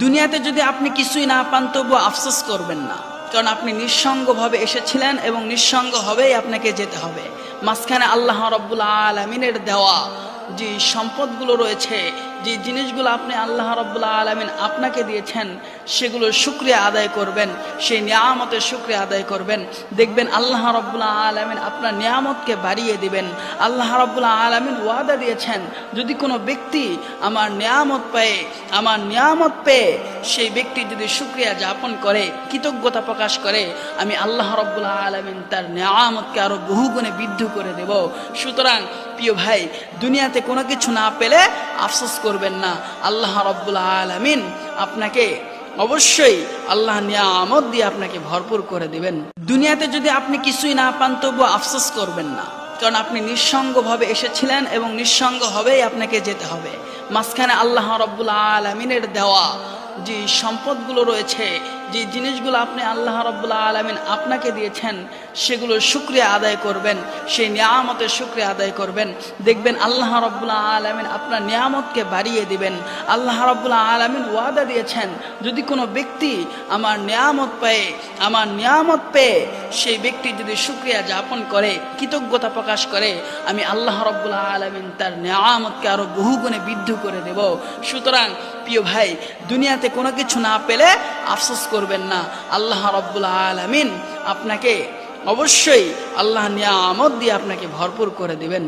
দুনিয়াতে যদি আপনি কিছুই না পান তবু আফসোস করবেন না। কারণ আপনি নিঃসঙ্গভাবে এসেছিলেন এবং নিঃসঙ্গ হবেই আপনাকে যেতে হবে। মাঝখানে আল্লাহ রব্বুল আলমিনের দেওয়া যে সম্পদগুলো রয়েছে, যে জিনিসগুলো আপনি আল্লাহ রব্বুল আলমিন আপনাকে দিয়েছেন সেগুলোর শুক্রিয়া আদায় করবেন, সেই নিয়ামতের শুক্রিয়া আদায় করবেন। দেখবেন আল্লাহ রব্বুল আলমিন আপনার নিয়ামতকে বাড়িয়ে দিবেন। আল্লাহ রব্বুল আলমিন ওয়াদা দিয়েছেন, যদি কোনো ব্যক্তি আমার নিয়ামত পেয়ে আমার নিয়ামত পেয়ে সেই ব্যক্তি যদি শুক্রিয়া যাপন করে, কৃতজ্ঞতা প্রকাশ করে, আমি আল্লাহ রব্বুল আলমিন তার নিয়ামতকে আরও বহুগুণে বৃদ্ধি করে দেব। সুতরাং প্রিয় ভাই, দুনিয়াতে কোনো কিছু না পেলে আফসোস করবেন না। আল্লাহ রব্বুল আলমিন আপনাকে অবশ্যই আল্লাহ নিয়ামত দিয়ে আপনাকে ভরপুর করে দিবেন। দুনিয়াতে যদি আপনি কিছুই না পান তবু আফসোস করবেন না। কারণ আপনি নিঃসঙ্গভাবে এসেছিলেন এবং নিঃসঙ্গ হবেই আপনাকে যেতে হবে। মাঝখানে আল্লাহ রব্বুল আলমিনের দেওয়া যে সম্পদগুলো রয়েছে, যে জিনিসগুলো আপনি আল্লাহ রব্বুল আলমিন আপনাকে দিয়েছেন সেগুলো শুক্রিয়া আদায় করবেন, সেই নিয়ামতের শুক্রিয়া আদায় করবেন। দেখবেন আল্লাহ রব্বুল আলমিন আপনার নিয়ামতকে বাড়িয়ে দিবেন। আল্লাহ রব্বুল আলমিন ওয়াদা দিয়েছেন, যদি কোনো ব্যক্তি আমার নিয়ামত পেয়ে আমার নিয়ামত পেয়ে সেই ব্যক্তি যদি শুক্রিয়া যাপন করে, কৃতজ্ঞতা প্রকাশ করে, আমি আল্লাহ রব্বুল আলমিন তার নিয়ামতকে আরও বহুগুণে বৃদ্ধি করে দেব। সুতরাং প্রিয় ভাই, দুনিয়াতে কোনো কিছু না পেলে আফসোস করবেন না। আল্লাহ রব্বুল আলমিন আপনাকে অবশ্যই আল্লাহ নিয়ামত দিয়ে আপনাকে ভরপুর করে দিবেন।